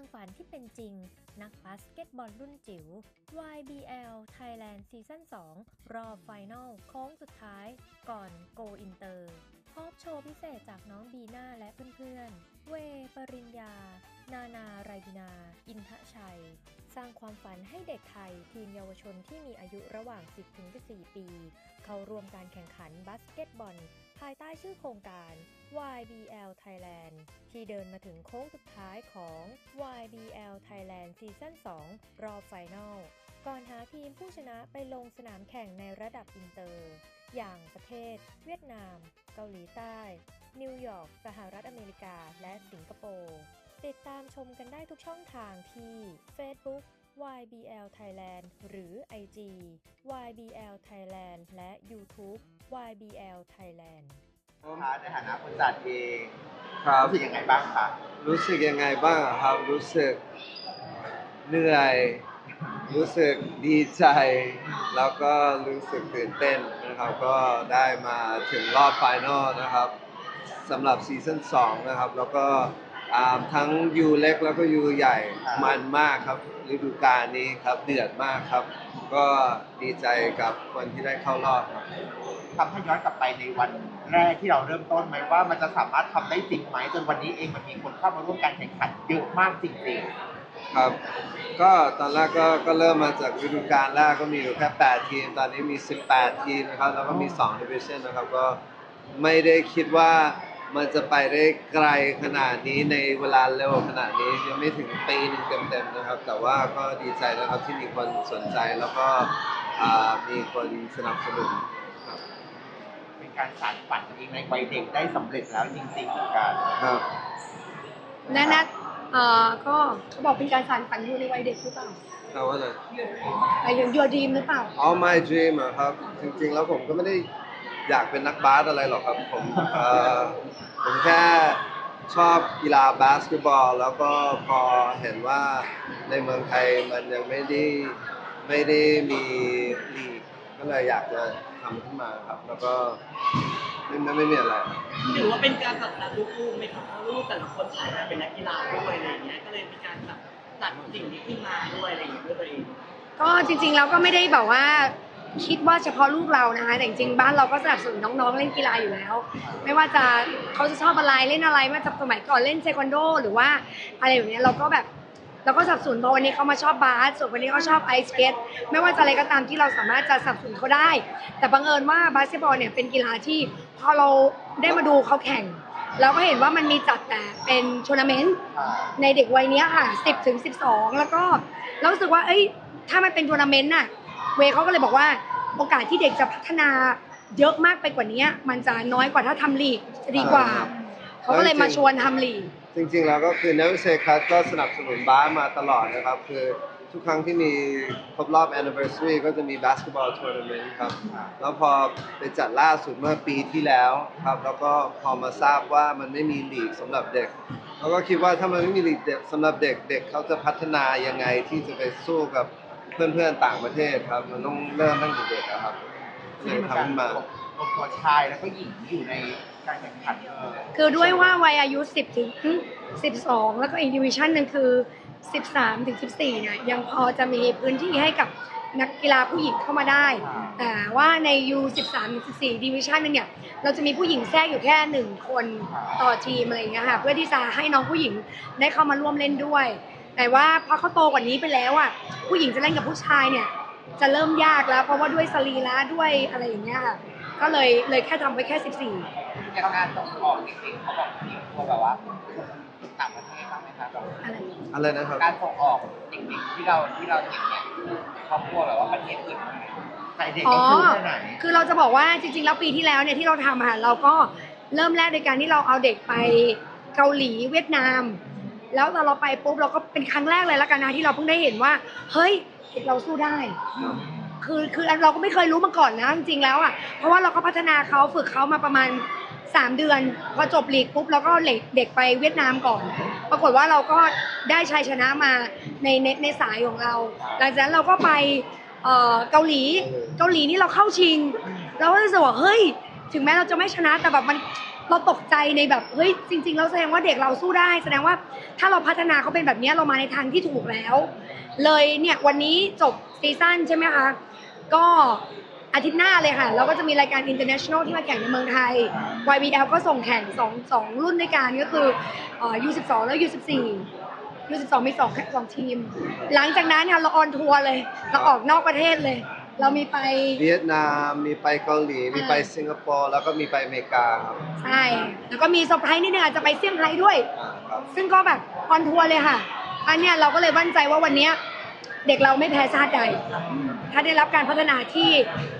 างฝันที่เป็นจริง นักบาสเกตบอลรุ่นจิ๋ว YBL Thailand ซีซั่น2รอบไฟนอลโค้งสุดท้ายก่อน Go Inter พบโชว์พิเศษจากน้องบีน่าและเพื่อนๆ เว ปริญญา นานาไรบินา อินทชัย สร้างความฝันให้เด็กไทย ทีมเยาวชนที่มีอายุระหว่าง 10-14 ปี เข้าร่วมการแข่งขันบาสเกตบอล ภายใต้ชื่อโครงการ YBL Thailand ที่เดินมาถึงโค้งสุดท้ายของ YBL Thailand ซีซั่น2 รอบไฟนอลก่อนหาทีมผู้ชนะไปลงสนามแข่งในระดับอินเตอร์ อย่างประเทศ เวียดนาม เกาหลีใต้ นิวยอร์ก สหรัฐอเมริกา และสิงคโปร์ ติดตามชมกันได้ทุกช่องทางที่ Facebook YBL Thailand หรือ IG YBL Thailand และ YouTube YBL Thailand คะในฐานะคนจัดเองครับรู้สึกยังไงบ้างคะรู้สึกยังไงบ้างอะครับ รู้สึกเหนื่อย รู้สึกดีใจ แล้วก็รู้สึกตื่นเต้นนะครับ ก็ได้มาถึงรอบไฟนอลนะครับสำหรับซีซั่น2นะครับ แล้วก็อ่าทั้งยูเล็กแล้วก็ยูใหญ่มันมากครับ ฤดูกาลนี้ครับเดือดมากครับ ก็ดีใจกับคนที่ได้เข้ารอบครับทำให้ย้อนกลับไปในวันแรกที่เราเริ่มต้นไหมว่ามันจะสามารถทำได้จริงไหมจนวันนี้เองมันมีคนเข้ามาร่วมการแข่งขันเยอะมากจริงครับ ก็ตอนแรกก็ก็เริ่มมาจากฤดูกาลแรกก็มีอยู่แค่ 8 ทีม ตอนนี้มี 18 ทีมนะครับแล้วก็มี2 division นะครับก็ไม่ได้คิดว่า มันจะไปได้ไกลขนาดนี้ในเวลาเร็วขนาดนี้ยังไม่ถึงปีหนึ่งเต็มๆนะครับ แต่ว่าก็ดีใจนะครับที่มีคนสนใจแล้วก็อ่ามีคนสนับสนุนครับๆเป็นการสานฝันเองในวัยเด็กได้สำเร็จแล้วจริงๆเหมือนกันครับนันัทเอ่อก็เขาบอกเป็นการสานฝันอยู่ในวัยเด็กหรือเปล่าเอาว่าอะไรไปถึงยัวดีมหรือเปล่า All my dream อะครับ จริงๆ แล้วผมก็ไม่ได้ อยากเป็นนักบาสอะไรหรอกครับผมเอ่อผมแค่ชอบกีฬาบาสเกตบอล แล้วก็พอเห็นว่าในเมืองไทยมันยังไม่ได้ไม่ได้มีลีกก็เลยอยากจะทำขึ้นมาครับ แล้วก็ไม่ไม่ไม่มีอะไรครับ ถือว่าเป็นการตัดตัดลูกๆไหมครับเพราะลูกแต่ละคนถ่ายมาเป็นนักกีฬาด้วยอะไรอย่างเงี้ย ก็เลยมีการแบบตัดสิ่งนี้ขึ้นมาด้วยอะไรอย่างเงี้ยด้วยตัวเอง ก็จริงๆแล้วก็ไม่ได้แบบว่า คิดว่าเฉพาะลูกเรานะคะแต่จริงๆบ้านเราก็สนับสนุนน้องๆเล่นกีฬาอยู่แล้ว ไม่ว่าจะเขาจะชอบอะไรเล่นอะไรไม่ว่าจะสมัยก่อนเล่นเทควันโด หรือว่าอะไรแบบเนี้ยเราก็แบบเราก็สับสนพราะวันนี้เขามาชอบบาสส่วนวันนี้เขาชอบไอสเกตไม่ว่าจะอะไรก็ตามที่เราสามารถจะสับสนเขาได้ แต่บังเอิญว่าบาสเกตบอลเนี่ยเป็นกีฬาที่พอเราได้มาดูเขาแข่งเราก็เห็นว่ามันมีจัดแต่เป็นทัวร์นาเมนต์ในเด็กวัยนี้ค่ะ10ถึง12 แล้วก็เรารู้สึกว่าเอ้ยถ้ามันเป็นทัวร์นาเมนต์น่ะ เวย์เขาก็เลยบอกว่าโอกาสที่เด็กจะพัฒนาเยอะมากไปกว่านี้มันจะน้อยกว่าถ้าทำลีกจะดีกว่า เขาก็เลยมาชวนทำลีก จริงๆแล้วก็คือ Never Say Cut ก็สนับสนุนบาสมาตลอดนะครับ คือทุกครั้งที่มีครบรอบ anniversary ก็จะมี basketball tournament ครับ แล้วพอไปจัดล่าสุดเมื่อปีที่แล้วครับ แล้วก็พอมาทราบว่ามันไม่มีลีกสำหรับเด็กเราก็คิดว่าถ้ามันไม่มีลีกเด็กสำหรับเด็กเด็กเขาจะพัฒนายังไงที่จะไปสู้กับ เพื่อนๆต่างประเทศครับ มันต้องเริ่มตั้งแต่เด็กอะครับเลที่ยมันทำการขึ้นมารวมตัวชายแล้วก็หญิงอยู่ในการแข่งขันเออคือด้วยว่าวัยอายุ 10 ถึง 12 แล้วก็อีกดิวิชันหนึ่งคือ 13 ถึง 14 เนี่ยยังพอจะมีพื้นที่ให้กับนักกีฬาผู้หญิงเข้ามาได้ แต่ว่าใน U 13 ถึง14 ดิวิชันนึงเนี่ย เราจะมีผู้หญิงแทรกอยู่แค่หนึ่งคนต่อทีมอะไรอย่างเงี้ยค่ะ เพื่อที่จะให้น้องผู้หญิงได้เข้ามาร่วมเล่นด้วย แต่ว่าพอเขาโตกว่านี้ไปแล้วอะผู้หญิงจะเล่นกับผู้ชายเนี่ย จะเริ่มยากแล้ว เพราะว่าด้วยสรีระด้วยอะไรอย่างเงี้ยค่ะ ก็เลยเลยแค่ทำไว้แค่14จากการส่งออกจริงๆเขาบอกมีคนแบบว่าต่างประเทศบ้างไหมคะแบบอะไรอะไรนะครับ การส่งออกเด็กๆที่เราที่เราเห็นเนี่ยครอบครัวแบบว่าประเทศอื่นบ้างไหมใส่เด็กอ๋ก็อคือที่ไหน คือเราจะบอกว่าจริงๆแล้วปีที่แล้วเนี่ยที่เราทำอะค่ะเราก็เริ่มแรกโดยการที่เราเอาเด็กไปเกาหลีเวียดนาม แล้วตอนเราไปปุ๊บเราก็เป็นครั้งแรกเลยละกันนะที่เราเพิ่งได้เห็นว่า เฮ้ยเด็กเราสู้ได้ คือคือเราก็ไม่เคยรู้มาก่อนนะจริงๆแล้วอะเพราะว่าเราก็พัฒนาเขาฝึกเขามาประมาณ 3 เดือน พอจบลีกปุ๊บเราก็เด็กเด็กไปเวียดนามก่อน ปรากฏว่าเราก็ได้ชัยชนะมาในในในสายของเรา หลังจากนั้นเราก็ไปเอ่อเกาหลีเกาหลีนี่เราเข้าชิง เราก็รู้สึกว่าเฮ้ย ถึงแม้เราจะไม่ชนะแต่แบบมัน เราตกใจในแบบเฮ้ยจริงๆแล้วแสดงว่าเด็กเราสู้ได้ แสดงว่าถ้าเราพัฒนาเขาเป็นแบบนี้เรามาในทางที่ถูกแล้ว เลยเนี่ยวันนี้จบซีซั่นใช่ไหมคะก็อาทิตย์หน้าเลยค่ะ เราก็จะมีรายการ international ที่มาแข่งในเมืองไทย YBL ก็ส่งแข่งสองสองรุ่นด้วยกันก็คือออ U12 แล้ว U14 U12 มีสองสองทีม หลังจากนั้นเนี่ยเราออนทัวร์เลย เราออกนอกประเทศเลย เรามีไป เวียดนามมีไปเกาหลีมีไปสิงคโปร์แล้วก็มีไปอเมริกาครับใช่ แล้วก็มีเซอร์ไพรส์นิดนึงอาจจะไปเซี่ยงไฮ้ด้วย อ่าครับซึ่งก็แบบออนทัวร์เลยค่ะ อันเนี้ยเราก็เลยมั่นใจว่าวันเนี้ยเด็กเราไม่แพ้ชาติใด ถ้าได้รับการพัฒนาที่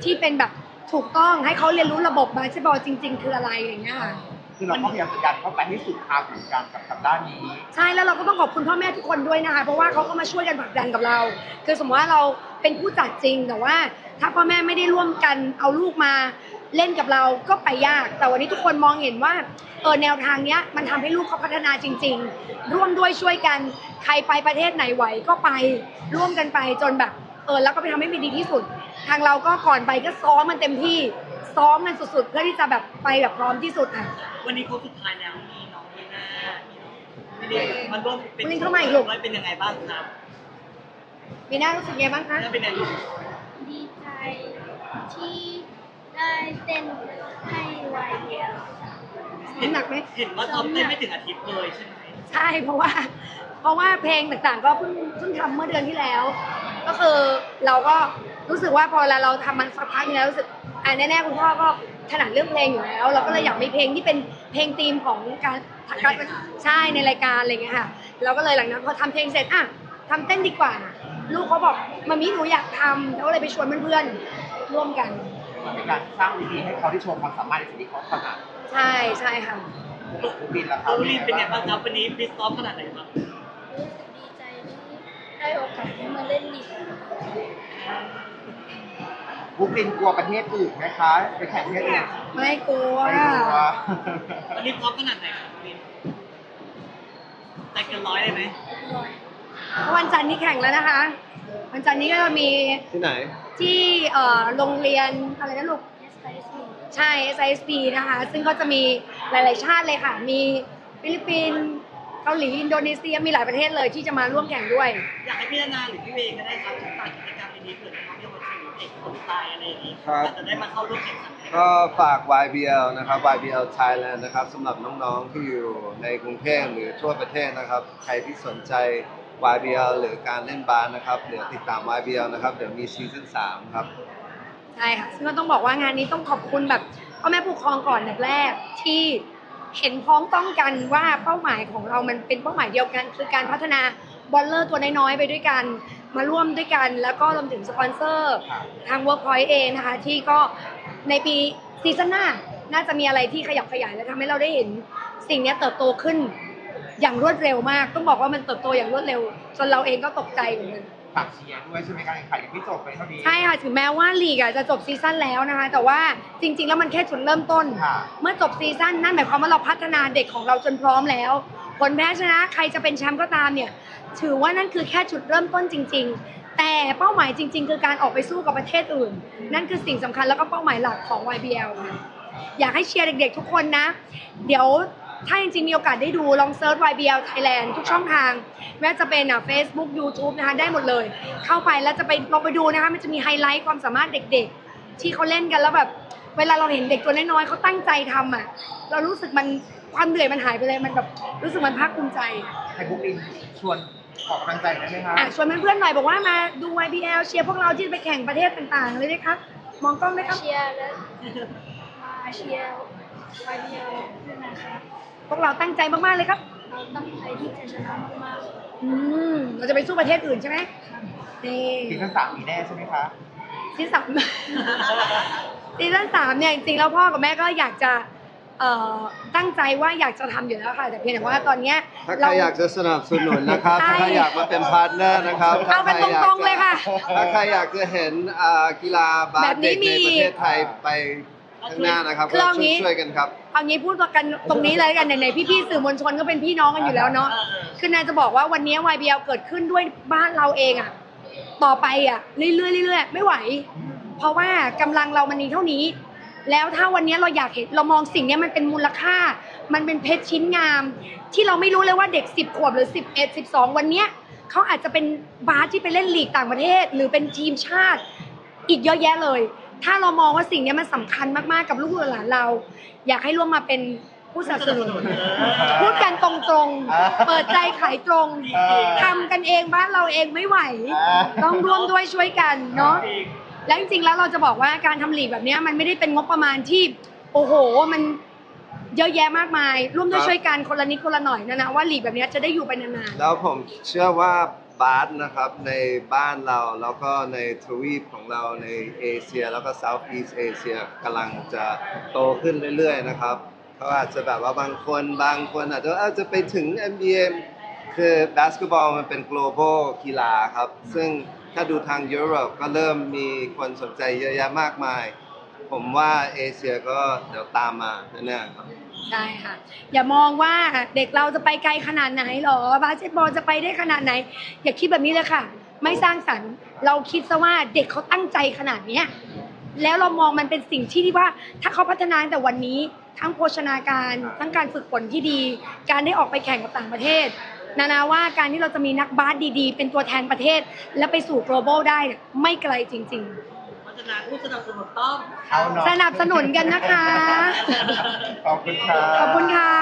ที่เป็นแบบถูกต้องให้เขาเรียนรู้ระบบบาสเกตบอลจริง ๆ คืออะไรอย่างเงี้ยค่ะ คือเราก็พยายามจะดันเข้าไปให้สุดทางเหมือนกันกับกับด้านนี้ ใช่แล้วเราก็ต้องขอบคุณพ่อแม่ทุกคนด้วยนะคะเพราะว่าเขาก็มาช่วยกันผลักดันกับเรา คือสมมติว่าเราเป็นผู้จัดจริงแต่ว่า ถ้าพ่อแม่ไม่ได้ร่วมกันเอาลูกมาเล่นกับเราก็ไปยาก แต่วันนี้ทุกคนมองเห็นว่าเออแนวทางเนี้ยมันทำให้ลูกเขาพัฒนาจริง ๆ ร่วมด้วยช่วยกันใครไปประเทศไหนไหวก็ไปร่วมกันไปจนแบบเออแล้วก็ไปทำให้มันดีที่สุด ทางเราก็ก่อนไปก็ซ้อมมันเต็มที่ ซ้อมกันสุดๆ เพื่อที่จะแบบไปแบบพร้อมที่สุดค่ะ วันนี้โค้ชสุดท้ายแล้วมีน้องลีน่ามีน้องพี่ลินมันร่วมเป็นลินเข้ามาอีกลูกแล้วเป็นยังไงบ้างครับมีน่ารู้สึกยังไงบ้างคะแล้วเป็นยังไงดีใจที่ได้เต้นให้ไวเดียวเห็นหนักไหม เห็นว่าซ้อมเต้นไม่ถึงอาทิตย์เลยใช่ไหมใช่เพราะว่า เพราะว่าเพลงต่างๆ ก็เพิ่งเพิ่งทำเมื่อเดือนที่แล้ว ก็คือเราก็รู้สึกว่าพอเวลาเราทำมันสักพักนึงแล้วรู้สึก อ่าแน่ๆคุณพ่อก็ถนัดเรื่องเพลงอยู่แล้ว เราก็เลยอยากมีเพลงที่เป็นเพลงธีมของการการใช่ในรายการอะไรเงี้ยค่ะเราก็เลยหลังนั้นพอทำเพลงเสร็จอะทำเต้นดีกว่า ลูกเขาบอกมามีหนูอยากทำเขาก็เลยไปชวนเพื่อนๆร่วมกัน มันเป็นการสร้างวิธีให้เขาได้โชว์ความสามารถในสิ่งที่เขาถนัดใช่ใช่ค่ะบุบินละครัน้บองลีนเป็นไงบ้างครับวันนี้ฟิตซ้อมขนาดไหนบ้างรู้สึกดีใจที่ได้โอกาสได้มาเล่นลีก บุบินกลัวประเทศอื่นไหมคะไปแข่งประเทศอื่นไม่กลัว ไม่กลัววันนี้พร้อมขนาดไหนครับน้องลีนใจเกินร้อยเลยไหมวันจันทร์นี้แข่งแล้วนะคะ วันจันทร์นี้ก็จะมีที่ไหน ที่เอ่อโรงเรียนอะไรนะลูกใช่ SISP นะคะ ซึ่งก็จะมีหลาย ๆ ชาติเลยค่ะ มีฟิลิปปินส์เกาหลีอินโดนีเซียมีหลายประเทศเลยที่จะมาร่วมแข่งด้วย อยากให้พี่นานาหรือพี่เวย์ก็ได้ครับถึงฝากกิจกรรมนี้เผื่อน้อง ด็กคนตายอะไรอย่างนี้ครับ อาจจะได้มาเข้าร่วมแข่งขันก็ฝาก YBL นะครับ YBL Thailand นะครับสำหรับน้องๆที่อยู่ในกรุงเทพหรือทั่วประเทศนะครับ ใครที่สนใจ YBL หรือการเล่นบาสนะครับเดี๋ยวติดตาม YBL นะครับเดี๋ยวมีซีซั่น3ครับ ใช่ค่ะซึ่งก็ต้องบอกว่างานนี้ต้องขอบคุณแบบพ่อแม่ผู้ปกครองก่อนแบบแรกที่เห็นพ้องต้องกันว่าเป้าหมายของเรามันเป็นเป้าหมายเดียวกัน คือการพัฒนา บอลเลอร์ตัวน้อยๆไปด้วยกัน มาร่วมด้วยกัน แล้วก็รวมถึงสปอนเซอร์ทาง Workpoint เองนะคะที่ก็ในปีซีซั่นหน้า น่าจะมีอะไรที่ขยับขยายและทำให้เราได้เห็นสิ่งเนี้ยเติบโตขึ้นอย่างรวดเร็วมาก ต้องบอกว่ามันเติบโตอย่างรวดเร็ว จนเราเองก็ตกใจเหมือนกันฝากเชียร์ด้วยใช่ไหมการแข่งขันยังไม่จบไปเท่านี้ใช่ค่ะถึงแม้ว่าลีกอะจะจบซีซั่นแล้วนะคะ แต่ว่าจริง ๆ แล้วมันแค่จุดเริ่มต้นค่ะเมื่อจบซีซั่นนั่นหมายความว่าเราพัฒนาเด็กของเราจนพร้อมแล้ว ผลแพ้ชนะใครจะเป็นแชมป์ก็ตามเนี่ย ถือว่านั่นคือแค่จุดเริ่มต้นจริง ๆ แต่เป้าหมายจริง ๆ คือการออกไปสู้กับประเทศอื่น นั่นคือสิ่งสำคัญแล้วก็เป้าหมายหลักของ YBL ค่ะอยากให้เชียร์เด็กๆทุกคนนะ เดี๋ยวถ้าจริงๆมีโอกาสได้ดูลองเซิร์ช YBL Thailand ทุกช่องทางไม่ว่าจะเป็นอะ Facebook YouTube นะคะได้หมดเลย เข้าไปแล้วจะไปลองไปดูนะคะมันจะมีไฮไลท์ความสามารถเด็กๆ ที่เขาเล่นกันแล้วแบบ เวลาเราเห็นเด็กตัวน้อยๆเขาตั้งใจทำอะเรารู้สึกมันความเหนื่อยมันหายไปเลยมันแบบรู้สึกมันภาคภูมิใจ ให้บุบินชวน ขอกำลังใจได้ไหมคะอะชวนเพื่อนๆหน่อยบอกว่ามาดู YBL เชียร์พวกเราที่ไปแข่งประเทศต่างๆ เลยนะครับ มองกล้องด้วยครับ เชียร์และมาเชียร์ไวเดียวด้วยนะครับพวกเราตั้งใจมากๆเลยครับ เราตั้งใจที่จะชนะมากอืมเราจะไปสู้ประเทศอื่นใช่ไหมนี่ซีซั่นสามมีแน่ใช่ไหมคะซีซั่นสาม ซีซั่นสามเนี่ยจริงๆแล้วพ่อกับแม่ก็อยากจะ เอ่อตั้งใจว่าอยากจะทำอยู่แล้วค่ะ แต่เพียงแต่ว่าตอนเนี้ยถ้าใครอยากจะสนับสนุนนะครับใช่ถ้าใครอยากมาเป็นพาร์ทเนอร์นะครับเอากันถ้ใคตรงๆเลยค่ะ ถ้าใครอยากจะเห็นอ่ากีฬาบาแบสบนี้เด็กในมีประเทศไทยไปข้างหน้านะครับคือก็เอาช่วยงี้ ช่วยกันครับ เอางี้พูดกันตรงนี้เลยกันไหนๆพี่ๆสื่อมวลชนก็เป็นพี่น้องกันอยู่แล้วเนาะเออเออคือนายจะบอกว่าวันนี้ YBL เกิดขึ้นด้วยบ้านเราเองอะต่อไปอะเรื่อยๆเรื่อยๆไม่ไหว เพราะว่ากำลังเรามันมีเท่านี้ แล้วถ้าวันนี้เราอยากเห็นเรามองสิ่งเนี้ยมันเป็นมูลค่า มันเป็นเพชรชิ้นงาม ที่เราไม่รู้เลยว่าเด็ก 10 ขวบหรือ 11 12 วันเนี้ยเขาอาจจะเป็นบาสที่ไปเล่นลีกต่างประเทศ หรือเป็นทีมชาติ อีกเยอะแยะเลย ถ้าเรามองว่าสิ่งเนี้ยมันสำคัญมากๆกับลูกหลานเรา อยากให้ร่วมมาเป็นผู้สนับสนุนพูดกันตรงๆ เปิดใจขายตรงทำกันเองบ้านเราเองไม่ไหว ต้องร่วมด้วยช่วยกันเนาะ แล้วจริงๆแล้วเราจะบอกว่าการทำหลีกแบบเนี้ยมันไม่ได้เป็นงบประมาณที่โอ้โหมันเยอะแยะมากมาย ร่วมด้วยครับ ช่วยกันคนละนิดคนละหน่อยนะนะว่าหลีกแบบเนี้ยจะได้อยู่ไปนานแล้วผมเชื่อว่าบาสนะครับ ในบ้านเราแล้วก็ในทวีปของเราในเอเชีย แล้วก็ Southeast Asia กำลังจะโตขึ้นเรื่อยๆนะครับเขาอาจจะแบบว่าบางคนบางคนอาจจะอาจจะไปถึง NBA คือบาสเกตบอลมันเป็น global กีฬาครับ ซึ่ง ถ้าดูทางยุโรปก็เริ่มมีคนสนใจเยอะแยะมากมาย ผมว่าเอเชียก็เดี๋ยวตามมาแน่ๆครับ ใช่ค่ะ อย่ามองว่าเด็กเราจะไปไกลขนาดไหนหรอบาสเกตบอลจะไปได้ขนาดไหน อย่าคิดแบบนี้เลยค่ะ ไม่สร้างสรรค์ เราคิดซะว่าเด็กเขาตั้งใจขนาดเนี้ยแล้วเรามองมันเป็นสิ่งที่ที่ว่า ถ้าเขาพัฒนาตั้งแต่วันนี้ทั้งโภชนาการ ทั้งการฝึกฝนที่ดี การได้ออกไปแข่งกับต่างประเทศ นานาว่าการที่เราจะมีนักบาสดีๆ เป็นตัวแทนประเทศ และไปสู่ global ได้เนี่ยไม่ไกลจริงเพราะฉะนั้นผู้สนับสนุนต้อง เอาหน่อยๆ สนับสนุนกันนะคะ ขอบคุณครับ ขอบคุณค่ะ